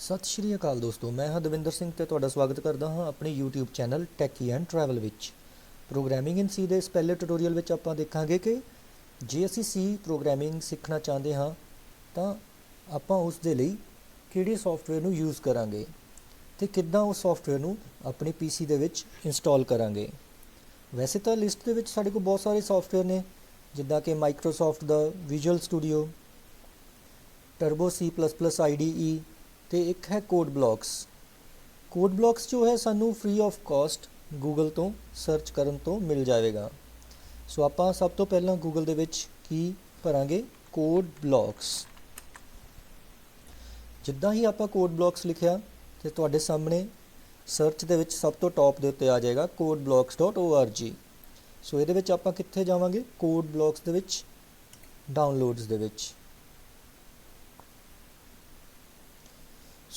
ਸਤਿ ਸ਼੍ਰੀ ਅਕਾਲ ਦੋਸਤੋ, ਮੈਂ ਹਾਂ ਦਵਿੰਦਰ ਸਿੰਘ ਤੇ ਤੁਹਾਡਾ ਸਵਾਗਤ ਕਰਦਾ ਹਾਂ ਆਪਣੇ YouTube channel techie and travel ਵਿੱਚ। ਪ੍ਰੋਗਰਾਮਿੰਗ ਇਨ ਸੀ ਦੇ ਇਸ ਪਹਿਲੇ ਟਿਊਟੋਰੀਅਲ ਵਿੱਚ ਆਪਾਂ ਦੇਖਾਂਗੇ ਕਿ ਜੇ ਅਸੀਂ ਸੀ ਪ੍ਰੋਗਰਾਮਿੰਗ ਸਿੱਖਣਾ ਚਾਹੁੰਦੇ ਹਾਂ, ਤਾਂ ਆਪਾਂ ਉਸ ਦੇ ਲਈ ਕਿਹੜੇ ਸੌਫਟਵੇਅਰ ਨੂੰ ਯੂਜ਼ ਕਰਾਂਗੇ ਤੇ ਕਿੱਦਾਂ ਉਸ ਸੌਫਟਵੇਅਰ ਨੂੰ ਆਪਣੇ PC ਦੇ ਵਿੱਚ ਇੰਸਟਾਲ ਕਰਾਂਗੇ। ਵੈਸੇ ਤਾਂ ਲਿਸਟ ਦੇ ਵਿੱਚ ਸਾਡੇ ਕੋਲ ਬਹੁਤ ਸਾਰੇ ਸੌਫਟਵੇਅਰ ਨੇ, ਜਿੱਦਾਂ ਕਿ ਮਾਈਕਰੋਸਾਫਟ ਦਾ visual studio turbo C++ IDE ਤੇ ਇੱਕ ਹੈ ਕੋਡ ਬਲੌਕਸ ਕੋਡ ਬਲੌਕਸ ਜੋ ਹੈ ਸਾਨੂੰ ਫ੍ਰੀ ਆਫ ਕਾਸਟ ਗੂਗਲ ਤੋਂ ਸਰਚ ਕਰਨ ਤੋਂ ਮਿਲ ਜਾਵੇਗਾ। ਸੋ ਆਪਾਂ ਸਭ ਤੋਂ ਪਹਿਲਾਂ ਗੂਗਲ ਦੇ ਵਿੱਚ ਕੀ ਭਰਾਂਗੇ? ਕੋਡ ਬਲੌਕਸ ਜਿੱਦਾਂ ਹੀ ਆਪਾਂ ਕੋਡ ਬਲੌਕਸ ਲਿਖਿਆ, ਤੇ ਤੁਹਾਡੇ ਸਾਹਮਣੇ ਸਰਚ ਦੇ ਵਿੱਚ ਸਭ ਤੋਂ ਟੌਪ ਦੇ ਉੱਤੇ ਆ ਜਾਏਗਾ codeblocks.org ਸੋ ਇਹਦੇ ਵਿੱਚ ਆਪਾਂ ਕਿੱਥੇ ਜਾਵਾਂਗੇ? ਕੋਡ ਬਲੌਕਸ ਦੇ ਵਿੱਚ ਡਾਊਨਲੋਡਸ ਦੇ ਵਿੱਚ।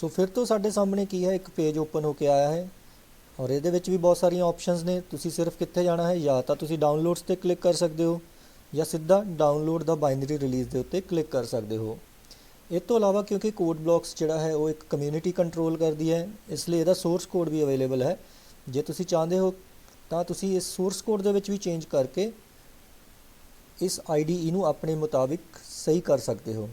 ਸੋ ਫਿਰ ਤੋਂ ਸਾਡੇ ਸਾਹਮਣੇ ਕੀ ਹੈ? ਇੱਕ ਪੇਜ ਓਪਨ ਹੋ ਕੇ ਆਇਆ ਹੈ। ਔਰ ਇਹਦੇ ਵਿੱਚ ਵੀ ਬਹੁਤ ਸਾਰੀਆਂ ਆਪਸ਼ਨਸ ਨੇ। ਤੁਸੀਂ ਸਿਰਫ ਕਿੱਥੇ ਜਾਣਾ ਹੈ? ਜਾਂ ਤਾਂ ਤੁਸੀਂ ਡਾਊਨਲੋਡਸ ਤੇ ਕਲਿੱਕ ਕਰ ਸਕਦੇ ਹੋ, ਜਾਂ ਸਿੱਧਾ ਡਾਊਨਲੋਡ ਦਾ ਬਾਈਨਰੀ ਰਿਲੀਜ਼ ਦੇ ਉੱਤੇ ਕਲਿੱਕ ਕਰ ਸਕਦੇ ਹੋ। ਇਹ ਤੋਂ ਇਲਾਵਾ ਕਿਉਂਕਿ ਕੋਡ ਬਲੌਕਸ ਜਿਹੜਾ ਹੈ, ਉਹ ਇੱਕ ਕਮਿਊਨਿਟੀ ਕੰਟਰੋਲ ਕਰਦੀ ਹੈ, ਇਸ ਲਈ ਇਹਦਾ ਸੋਰਸ ਕੋਡ ਵੀ ਅਵੇਲੇਬਲ ਹੈ। ਜੇ ਤੁਸੀਂ ਚਾਹੁੰਦੇ ਹੋ, ਤਾਂ ਤੁਸੀਂ ਇਸ ਸੋਰਸ ਕੋਡ ਦੇ ਵਿੱਚ ਵੀ ਚੇਂਜ ਕਰਕੇ ਇਸ IDE ਨੂੰ ਆਪਣੇ ਮੁਤਾਬਿਕ ਸਹੀ ਕਰ ਸਕਦੇ ਹੋ।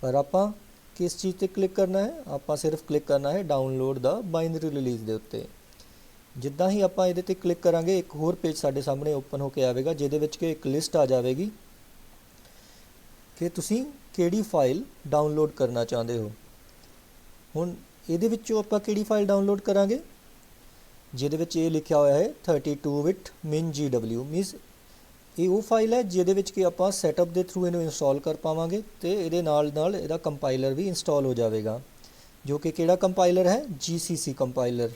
ਪਰ ਆਪਾਂ ਕਿਸ ਚੀਜ਼ ਤੇ ਕਲਿੱਕ ਕਰਨਾ ਹੈ? ਆਪਾਂ ਸਿਰਫ ਕਲਿੱਕ ਕਰਨਾ ਹੈ ਡਾਊਨਲੋਡ ਦਾ ਬਾਈਨਰੀ ਰਿਲੀਜ਼ ਦੇ ਉੱਤੇ। ਜਿੱਦਾਂ ਹੀ ਆਪਾਂ ਇਹਦੇ ਤੇ ਕਲਿੱਕ ਕਰਾਂਗੇ, ਇੱਕ ਹੋਰ ਪੇਜ ਸਾਡੇ ਸਾਹਮਣੇ ਓਪਨ ਹੋ ਕੇ ਆਵੇਗਾ, ਜਿਹਦੇ ਵਿੱਚ ਕਿ ਇੱਕ ਲਿਸਟ ਆ ਜਾਵੇਗੀ ਕਿ ਤੁਸੀਂ ਕਿਹੜੀ ਫਾਈਲ ਡਾਊਨਲੋਡ ਕਰਨਾ ਚਾਹੁੰਦੇ ਹੋ। ਹੁਣ ਇਹਦੇ ਵਿੱਚੋਂ ਆਪਾਂ ਕਿਹੜੀ ਫਾਈਲ ਡਾਊਨਲੋਡ ਕਰਾਂਗੇ? ਜਿਹਦੇ ਵਿੱਚ ਇਹ ਲਿਖਿਆ ਹੋਇਆ ਹੈ 32 bit min.gw ਮੀਨਸ ਇਹ ਉਹ ਫਾਈਲ ਹੈ ਜਿਹਦੇ ਵਿੱਚ ਕਿ ਆਪਾਂ ਸੈਟਅਪ ਦੇ ਥਰੂ ਇਹਨੂੰ ਇੰਸਟਾਲ ਕਰ ਪਾਵਾਂਗੇ ਤੇ ਇਹਦੇ ਨਾਲ ਨਾਲ ਇਹਦਾ ਕੰਪਾਈਲਰ ਵੀ ਇੰਸਟਾਲ ਹੋ ਜਾਵੇਗਾ, ਜੋ ਕਿ ਕਿਹੜਾ ਕੰਪਾਈਲਰ ਹੈ? GCC ਕੰਪਾਈਲਰ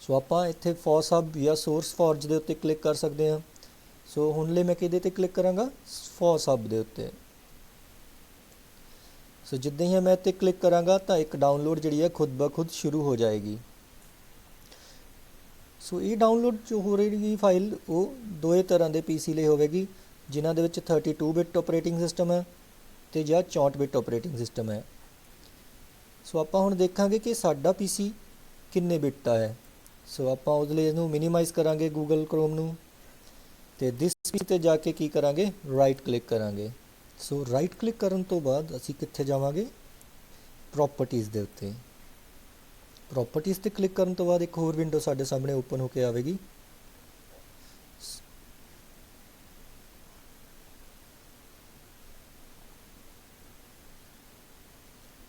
ਸੋ ਆਪਾਂ ਇੱਥੇ ਫੋਸ ਹਬ ਜਾਂ ਸੋਰਸ ਫੋਰਜ ਦੇ ਉੱਤੇ ਕਲਿੱਕ ਕਰ ਸਕਦੇ ਹਾਂ। ਸੋ ਹੁਣ ਲਈ ਮੈਂ ਕਿਹਦੇ ਤੇ ਕਲਿੱਕ ਕਰਾਂਗਾ? ਫੋਸ ਹਬ ਦੇ ਉੱਤੇ। ਸੋ ਜਿੱਦਾਂ ਹੀ ਮੈਂ ਇੱਥੇ ਕਲਿੱਕ ਕਰਾਂਗਾ ਤਾਂ ਇੱਕ ਡਾਊਨਲੋਡ ਜਿਹੜੀ ਹੈ ਖੁਦ ਬ ਸ਼ੁਰੂ ਹੋ ਜਾਏਗੀ। ਸੋ ਇਹ ਡਾਊਨਲੋਡ ਜੋ ਹੋ ਰਹੀ ਫਾਈਲ ਉਹ ਦੋਏ ਤਰ੍ਹਾਂ ਦੇ PC ਲਈ ਹੋਵੇਗੀ, ਜਿਨ੍ਹਾਂ ਦੇ ਵਿੱਚ 32 ਬਿਟ ਆਪਰੇਟਿੰਗ ਸਿਸਟਮ ਹੈ ਤੇ ਜਾਂ 64 ਬਿਟ ਆਪਰੇਟਿੰਗ ਸਿਸਟਮ ਹੈ। ਸੋ ਆਪਾਂ ਹੁਣ ਦੇਖਾਂਗੇ ਕਿ ਸਾਡਾ PC ਕਿੰਨੇ ਬਿਟ ਦਾ ਹੈ। ਸੋ ਆਪਾਂ ਉਹਦੇ ਲਈ ਇਹਨੂੰ ਮਿਨੀਮਾਈਜ਼ ਕਰਾਂਗੇ Google Chrome ਨੂੰ ਤੇ ਦਿਸ PC ਤੇ ਜਾ ਕੇ ਕੀ ਕਰਾਂਗੇ? ਰਾਈਟ ਕਲਿੱਕ ਕਰਾਂਗੇ। ਸੋ ਰਾਈਟ ਕਲਿੱਕ ਕਰਨ ਤੋਂ ਬਾਅਦ ਅਸੀਂ ਕਿੱਥੇ ਜਾਵਾਂਗੇ? ਪ੍ਰੋਪਰਟੀਆਂ ਦੇ ਉੱਤੇ। ਪ੍ਰੋਪਰਟੀਜ਼ ਤੇ ਕਲਿੱਕ ਕਰਨ ਤੋਂ ਬਾਅਦ ਇੱਕ ਹੋਰ ਵਿੰਡੋ ਸਾਡੇ ਸਾਹਮਣੇ ਓਪਨ ਹੋ ਕੇ ਆਵੇਗੀ।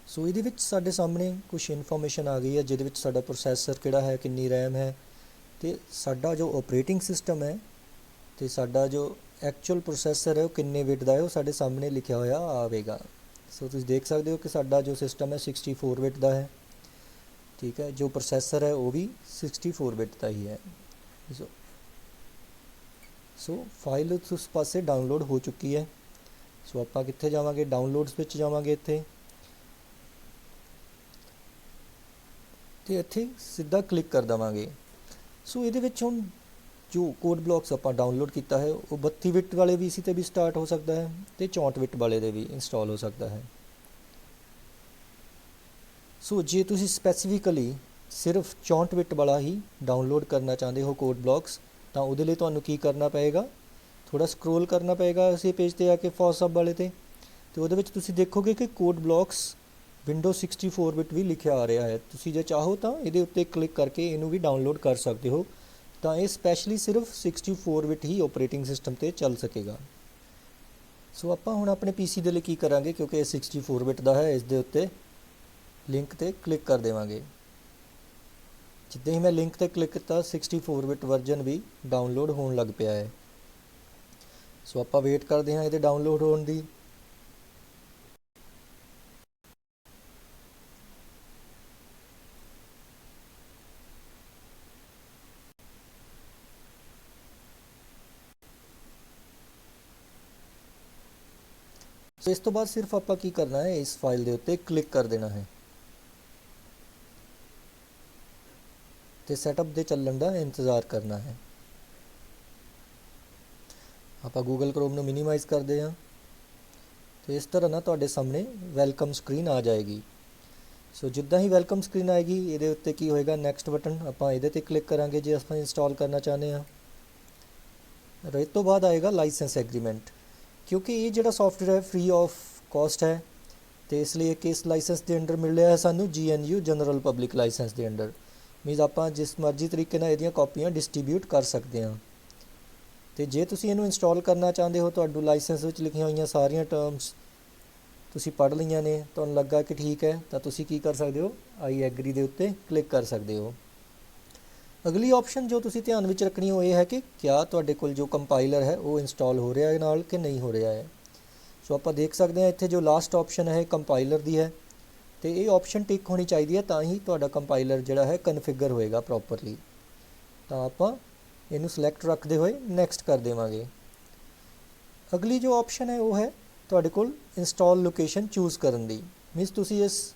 ਸੋ ਇਹਦੇ ਵਿੱਚ ਸਾਡੇ ਸਾਹਮਣੇ ਕੁਝ ਇਨਫੋਰਮੇਸ਼ਨ ਆ ਗਈ ਹੈ, ਜਿਹਦੇ ਵਿੱਚ ਸਾਡਾ ਪ੍ਰੋਸੈਸਰ ਕਿਹੜਾ ਹੈ, ਕਿੰਨੀ RAM ਹੈ ਤੇ ਸਾਡਾ ਜੋ ਆਪਰੇਟਿੰਗ ਸਿਸਟਮ ਹੈ ਤੇ ਸਾਡਾ ਜੋ ਐਕਚੁਅਲ ਪ੍ਰੋਸੈਸਰ ਹੈ ਉਹ ਕਿੰਨੇ ਬਿਟ ਦਾ ਹੈ, ਉਹ ਸਾਡੇ ਸਾਹਮਣੇ ਲਿਖਿਆ ਹੋਇਆ ਆਵੇਗਾ। ਸੋ ਤੁਸੀਂ ਦੇਖ ਸਕਦੇ ਹੋ ਕਿ ਸਾਡਾ ਜੋ ਸਿਸਟਮ ਹੈ 64 ਬਿਟ ਦਾ ਹੈ। ਠੀਕ ਹੈ, ਜੋ ਪ੍ਰੋਸੈਸਰ ਹੈ ਉਹ ਵੀ 64 ਬਿਟ ਦਾ ਹੀ ਹੈ। ਸੋ ਸੋ ਫਾਈਲ ਉਸ ਪਾਸੇ ਡਾਊਨਲੋਡ ਹੋ ਚੁੱਕੀ ਹੈ। ਸੋ ਆਪਾਂ ਕਿੱਥੇ ਜਾਵਾਂਗੇ? ਡਾਊਨਲੋਡਸ ਵਿੱਚ ਜਾਵਾਂਗੇ ਇੱਥੇ। ਤੇ ਇੱਥੇ ਸਿੱਧਾ ਕਲਿੱਕ ਕਰ ਦਵਾਂਗੇ। ਸੋ ਇਹਦੇ ਵਿੱਚ ਹੁਣ ਜੋ ਕੋਡ ਬਲੌਕਸ ਆਪਾਂ ਡਾਊਨਲੋਡ ਕੀਤਾ ਹੈ, ਉਹ 32 ਬਿਟ ਵਾਲੇ ਵੀ ਸੀ ਤੇ ਵੀ ਸਟਾਰਟ ਹੋ ਸਕਦਾ ਹੈ ਤੇ 64 ਬਿਟ ਵਾਲੇ ਦੇ ਵੀ ਇੰਸਟਾਲ ਹੋ ਸਕਦਾ ਹੈ। ਸੋ ਜੇ ਤੁਸੀਂ ਸਪੈਸੀਫਿਕਲੀ ਸਿਰਫ 64 ਬਿਟ ਵਾਲਾ ਹੀ ਡਾਊਨਲੋਡ ਕਰਨਾ ਚਾਹੁੰਦੇ ਹੋ ਕੋਡ ਬਲੌਕਸ ਤਾਂ ਉਹਦੇ ਲਈ ਤੁਹਾਨੂੰ ਕੀ ਕਰਨਾ ਪਏਗਾ? ਥੋੜਾ ਸਕਰੋਲ ਕਰਨਾ ਪਏਗਾ ਇਸੇ ਪੇਜ ਤੇ ਆ ਕੇ ਫੋਸਅਪ ਵਾਲੇ ਤੇ। ਤੇ ਉਹਦੇ ਵਿੱਚ ਤੁਸੀਂ ਦੇਖੋਗੇ ਕਿ ਕੋਡ ਬਲੌਕਸ ਵਿੰਡੋ 64 ਬਿਟ ਵੀ ਲਿਖਿਆ ਆ ਰਿਹਾ ਹੈ। ਤੁਸੀਂ ਜੇ ਚਾਹੋ ਤਾਂ ਇਹਦੇ ਉੱਤੇ ਕਲਿੱਕ ਕਰਕੇ ਇਹਨੂੰ ਵੀ ਡਾਊਨਲੋਡ ਕਰ ਸਕਦੇ ਹੋ। ਤਾਂ ਇਹ ਸਪੈਸ਼ਲੀ ਸਿਰਫ 64 ਬਿਟ ਹੀ ਆਪਰੇਟਿੰਗ ਸਿਸਟਮ ਤੇ ਚੱਲ ਸਕੇਗਾ। ਸੋ ਆਪਾਂ ਹੁਣ ਆਪਣੇ PC ਦੇ ਲਈ ਕੀ ਕਰਾਂਗੇ, ਕਿਉਂਕਿ ਇਹ 64 ਬਿਟ ਦਾ ਹੈ ਇਸ ਦੇ ਉੱਤੇ। ਲਿੰਕ ਤੇ ਕਲਿੱਕ ਕਰ ਦੇਵਾਂਗੇ। ਜਿੱਦਾਂ ਹੀ ਮੈਂ ਲਿੰਕ ਤੇ ਕਲਿੱਕ ਕੀਤਾ 64 ਬਿਟ ਵਰਜ਼ਨ ਵੀ ਡਾਊਨਲੋਡ ਹੋਣ ਲੱਗ ਪਿਆ ਹੈ। ਸੋ ਆਪਾਂ ਵੇਟ ਕਰਦੇ ਹਾਂ ਇਹਦੇ ਡਾਊਨਲੋਡ ਹੋਣ ਦੀ। ਸੋ ਇਸ ਤੋਂ ਬਾਅਦ ਸਿਰਫ ਆਪਾਂ ਕੀ ਕਰਨਾ ਹੈ? ਇਸ ਫਾਈਲ ਦੇ ਉੱਤੇ ਕਲਿੱਕ ਕਰ ਦੇਣਾ ਹੈ। ਤੇ ਸੈਟਅਪ ਦੇ ਚੱਲਣ ਦਾ ਇੰਤਜ਼ਾਰ ਕਰਨਾ ਹੈ। ਆਪਾਂ Google Chrome ਨੂੰ ਮਿਨੀਮਾਈਜ਼ ਕਰਦੇ ਹਾਂ। ਤੇ ਇਸ ਤਰ੍ਹਾਂ ਨਾ ਤੁਹਾਡੇ ਸਾਹਮਣੇ ਵੈਲਕਮ ਸਕਰੀਨ ਆ ਜਾਏਗੀ। ਸੋ ਜਿੱਦਾਂ ਹੀ ਵੈਲਕਮ ਸਕਰੀਨ ਆਏਗੀ, ਇਹਦੇ ਉੱਤੇ ਕੀ ਹੋਏਗਾ? ਨੈਕਸਟ ਬਟਨ ਆਪਾਂ ਇਹਦੇ ਤੇ ਕਲਿੱਕ ਕਰਾਂਗੇ ਜੇ ਆਪਾਂ ਇੰਸਟਾਲ ਕਰਨਾ ਚਾਹੁੰਦੇ ਹਾਂ। ਔਰ ਇਹ ਤੋਂ ਬਾਅਦ ਆਏਗਾ ਲਾਇਸੈਂਸ ਐਗਰੀਮੈਂਟ ਕਿਉਂਕਿ ਇਹ ਜਿਹੜਾ ਸੌਫਟਵੇਅਰ ਹੈ ਫ੍ਰੀ ਆਫ ਕਾਸਟ ਹੈ। ਤੇ ਇਸ ਲਈ ਇਹ ਇਸ ਲਾਇਸੈਂਸ ਦੇ ਅੰਡਰ ਮਿਲ ਰਿਹਾ ਹੈ ਸਾਨੂੰ GNU ਜਨਰਲ ਪਬਲਿਕ ਲਾਇਸੈਂਸ ਦੇ ਅੰਡਰ ਮੀਨਜ਼ ਆਪਾਂ ਜਿਸ ਮਰਜ਼ੀ ਤਰੀਕੇ ਨਾਲ ਇਹਦੀਆਂ ਕਾਪੀਆਂ ਡਿਸਟ੍ਰੀਬਿਊਟ ਕਰ ਸਕਦੇ ਹਾਂ। ਤੇ ਜੇ ਤੁਸੀਂ ਇਹਨੂੰ ਇੰਸਟਾਲ ਕਰਨਾ ਚਾਹੁੰਦੇ ਹੋ ਤੁਹਾਨੂੰ ਲਾਇਸੈਂਸ ਵਿੱਚ ਲਿਖੀਆਂ ਹੋਈਆਂ ਸਾਰੀਆਂ ਟਰਮਸ ਤੁਸੀਂ ਪੜ੍ਹ ਲਈਆਂ ਨੇ, ਤੁਹਾਨੂੰ ਲੱਗਾ ਕਿ ਠੀਕ ਹੈ, ਤਾਂ ਤੁਸੀਂ ਕੀ ਕਰ ਸਕਦੇ ਹੋ? ਆਈ ਐਗਰੀ ਦੇ ਉੱਤੇ ਕਲਿੱਕ ਕਰ ਸਕਦੇ ਹੋ। ਅਗਲੀ ਆਪਸ਼ਨ ਜੋ ਤੁਸੀਂ ਧਿਆਨ ਵਿੱਚ ਰੱਖਣੀ ਉਹ ਇਹ ਹੈ ਕਿ ਕਿਆ ਤੁਹਾਡੇ ਕੋਲ ਜੋ ਕੰਪਾਈਲਰ ਹੈ, ਉਹ ਇੰਸਟਾਲ ਹੋ ਰਿਹਾ ਹੈ ਨਾਲ ਕਿ ਨਹੀਂ ਹੋ ਰਿਹਾ ਹੈ। ਸੋ ਆਪਾਂ ਦੇਖ ਸਕਦੇ ਹਾਂ ਇੱਥੇ ਜੋ ਲਾਸਟ ਆਪਸ਼ਨ ਹੈ ਕੰਪਾਈਲਰ ਦੀ ਹੈ। ਤੇ ਇਹ ਆਪਸ਼ਨ ਟਿਕ ਹੋਣੀ ਚਾਹੀਦੀ ਹੈ ਤਾਂ ਹੀ ਤੁਹਾਡਾ ਕੰਪਾਈਲਰ ਜਿਹੜਾ ਹੈ ਕਨਫਿਗਰ ਹੋਏਗਾ ਪ੍ਰੋਪਰਲੀ ਤਾਂ ਆਪਾਂ ਇਹਨੂੰ ਸਿਲੈਕਟ ਰੱਖਦੇ ਹੋਏ ਨੈਕਸਟ ਕਰ ਦੇਵਾਂਗੇ। ਅਗਲੀ ਜੋ ਆਪਸ਼ਨ ਹੈ ਉਹ ਹੈ ਤੁਹਾਡੇ ਕੋਲ ਇੰਸਟਾਲ ਲੋਕੇਸ਼ਨ ਚੂਜ਼ ਕਰਨ ਦੀ। ਮੀਨਸ ਤੁਸੀਂ ਇਸ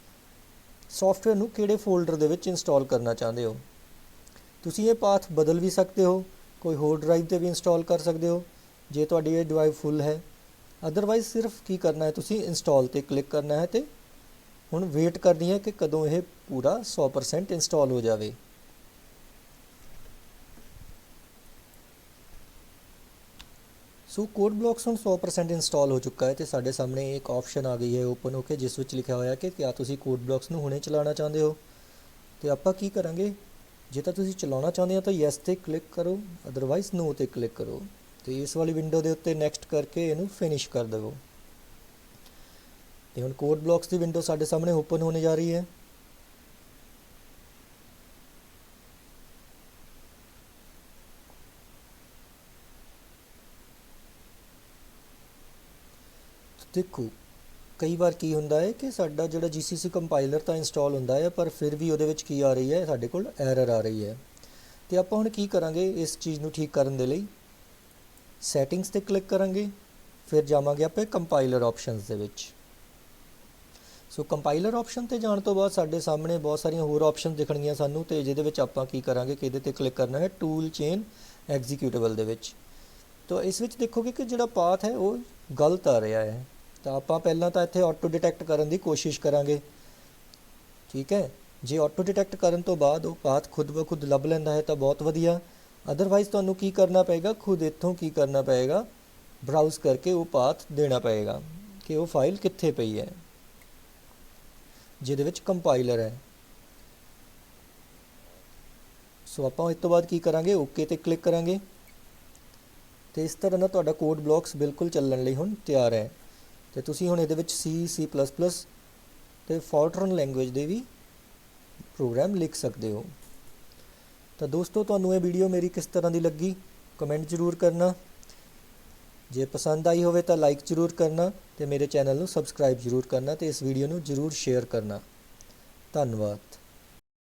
ਸੌਫਟਵੇਅਰ ਨੂੰ ਕਿਹੜੇ ਫੋਲਡਰ ਦੇ ਵਿੱਚ ਇੰਸਟਾਲ ਕਰਨਾ ਚਾਹੁੰਦੇ ਹੋ? ਤੁਸੀਂ ਇਹ ਪਾਥ ਬਦਲ ਵੀ ਸਕਦੇ ਹੋ, ਕੋਈ ਹੋਰ ਡਰਾਈਵ ਤੇ ਵੀ ਇੰਸਟਾਲ ਕਰ ਸਕਦੇ ਹੋ, ਜੇ ਤੁਹਾਡੀ ਇਹ ਡਰਾਈਵ ਫੁੱਲ ਹੈ। ਅਦਰਵਾਈਜ਼ ਸਿਰਫ ਕੀ ਕਰਨਾ ਹੈ, ਤੁਸੀਂ ਇੰਸਟਾਲ ਤੇ ਕਲਿੱਕ ਕਰਨਾ ਹੈ ਤੇ ਹੁਣ ਵੇਟ ਕਰਨੀ ਹੈ ਕਿ ਕਦੋਂ ਇਹ ਪੂਰਾ 100% ਇੰਸਟਾਲ ਹੋ ਜਾਵੇ। ਸੋ ਕੋਡ ਬਲੌਕਸ ਹੁਣ 100% ਇੰਸਟਾਲ ਹੋ ਚੁੱਕਾ ਹੈ ਤੇ ਸਾਡੇ ਸਾਹਮਣੇ ਇੱਕ ਆਪਸ਼ਨ ਆ ਗਈ ਹੈ ਓਪਨ ਹੋ ਕੇ, ਜਿਸ ਵਿੱਚ ਲਿਖਿਆ ਹੋਇਆ ਕਿ ਕਿਆ ਤੁਸੀਂ ਕੋਡ ਬਲੌਕਸ ਨੂੰ ਹੁਣੇ ਚਲਾਉਣਾ ਚਾਹੁੰਦੇ ਹੋ। ਤੇ ਆਪਾਂ ਕੀ ਕਰਾਂਗੇ? ਜੇ ਤਾਂ ਤੁਸੀਂ ਚਲਾਉਣਾ ਚਾਹੁੰਦੇ ਹੋ ਤਾਂ ਯੈਸ ਤੇ ਕਲਿੱਕ ਕਰੋ ਅਦਰਵਾਈਜ਼ ਨੋ ਤੇ ਕਲਿੱਕ ਕਰੋ। ਤੇ ਇਸ ਵਾਲੀ ਵਿੰਡੋ ਦੇ ਉੱਤੇ ਨੈਕਸਟ ਕਰਕੇ ਇਹਨੂੰ ਫਿਨਿਸ਼ ਕਰ ਦੇਵੋ। ਤੇ ਹੁਣ ਕੋਡ ਬਲੌਕਸ ਦੀ ਵਿੰਡੋ ਸਾਡੇ ਸਾਹਮਣੇ ਓਪਨ ਹੋਣੇ ਜਾ ਰਹੀ ਹੈ। ਦੇਖੋ, ਕਈ ਵਾਰ ਕੀ ਹੁੰਦਾ ਹੈ ਕਿ ਸਾਡਾ ਜਿਹੜਾ GCC ਕੰਪਾਈਲਰ ਤਾਂ ਇੰਸਟਾਲ ਹੁੰਦਾ ਹੈ, ਪਰ ਫਿਰ ਵੀ ਉਹਦੇ ਵਿੱਚ ਕੀ ਆ ਰਹੀ ਹੈ, ਸਾਡੇ ਕੋਲ ਐਰਰ ਆ ਰਹੀ ਹੈ। ਤੇ ਆਪਾਂ ਹੁਣ ਕੀ ਕਰਾਂਗੇ ਇਸ ਚੀਜ਼ ਨੂੰ ਠੀਕ ਕਰਨ ਦੇ ਲਈ? ਸੈਟਿੰਗਸ ਤੇ ਕਲਿੱਕ ਕਰਾਂਗੇ, ਫਿਰ ਜਾਵਾਂਗੇ ਆਪਾਂ ਕੰਪਾਈਲਰ ਆਪਸ਼ਨਸ ਦੇ ਵਿੱਚ। ਸੋ ਕੰਪਾਈਲਰ ਆਪਸ਼ਨ ਤੇ ਜਾਣ ਤੋਂ ਬਾਅਦ ਸਾਡੇ ਸਾਹਮਣੇ ਬਹੁਤ ਸਾਰੀਆਂ ਹੋਰ ਆਪਸ਼ਨਸ ਦਿਖਣਗੀਆਂ ਸਾਨੂੰ ਤੇ ਜਿਹਦੇ ਵਿੱਚ ਆਪਾਂ ਕੀ ਕਰਾਂਗੇ ਕਿ ਇਹਦੇ ਤੇ ਕਲਿੱਕ ਕਰਨਾ ਹੈ ਟੂਲ ਚੇਨ ਐਗਜ਼ੀਕਿਊਟੇਬਲ ਦੇ ਵਿੱਚ। ਤਾਂ ਇਸ ਵਿੱਚ ਦੇਖੋਗੇ ਕਿ ਜਿਹੜਾ ਪਾਥ ਹੈ, ਉਹ ਗਲਤ ਆ ਰਿਹਾ ਹੈ। ਤਾਂ ਆਪਾਂ ਪਹਿਲਾਂ ਤਾਂ ਇੱਥੇ ਆਟੋ ਡਿਟੈਕਟ ਕਰਨ ਦੀ ਕੋਸ਼ਿਸ਼ ਕਰਾਂਗੇ। ਠੀਕ ਹੈ? ਜੇ ਆਟੋ ਡਿਟੈਕਟ ਕਰਨ ਤੋਂ ਬਾਅਦ ਉਹ ਪਾਥ ਖੁਦ ਬਖੁਦ ਲੱਭ ਲੈਂਦਾ ਹੈ ਤਾਂ ਬਹੁਤ ਵਧੀਆ। ਅਦਰਵਾਈਜ਼ ਤੁਹਾਨੂੰ ਕੀ ਕਰਨਾ ਪਏਗਾ? ਖੁਦ ਇੱਥੋਂ ਕੀ ਕਰਨਾ ਪਏਗਾ? ਬਰਾਊਜ਼ ਕਰਕੇ ਉਹ ਪਾਥ ਦੇਣਾ ਪਏਗਾ ਕਿ ਉਹ ਫਾਈਲ ਕਿੱਥੇ ਪਈ ਹੈ। ਜਿਹਦੇ ਵਿੱਚ ਕੰਪਾਈਲਰ ਹੈ। ਸੋ ਆਪਾਂ ਇਸ ਤੋਂ ਬਾਅਦ ਕੀ ਕਰਾਂਗੇ? ਓਕੇ ਤੇ ਕਲਿੱਕ ਕਰਾਂਗੇ। ਤੇ ਇਸ ਤਰ੍ਹਾਂ ਨਾਲ ਤੁਹਾਡਾ ਕੋਡ ਬਲੌਕਸ ਬਿਲਕੁਲ ਚੱਲਣ ਲਈ ਹੁਣ ਤਿਆਰ ਹੈ। ਤੇ ਤੁਸੀਂ ਹੁਣ ਇਹਦੇ ਵਿੱਚ C, C++ ਤੇ ਫੋਰਟਰਨ ਲੈਂਗੁਏਜ ਦੇ ਵੀ ਪ੍ਰੋਗਰਾਮ ਲਿਖ ਸਕਦੇ ਹੋ। ਤਾਂ ਦੋਸਤੋ, ਤੁਹਾਨੂੰ ਇਹ ਵੀਡੀਓ ਮੇਰੀ ਕਿਸ ਤਰ੍ਹਾਂ ਦੀ ਲੱਗੀ? ਕਮੈਂਟ ਜ਼ਰੂਰ ਕਰਨਾ। ਜੇ ਪਸੰਦ ਆਈ ਹੋਵੇ ਤਾਂ ਲਾਈਕ ਜ਼ਰੂਰ ਕਰਨਾ ਤੇ ਮੇਰੇ ਚੈਨਲ ਨੂੰ ਸਬਸਕ੍ਰਾਈਬ ਜ਼ਰੂਰ ਕਰਨਾ ਤੇ ਇਸ ਵੀਡੀਓ ਨੂੰ ਜ਼ਰੂਰ ਸ਼ੇਅਰ ਕਰਨਾ। ਧੰਨਵਾਦ।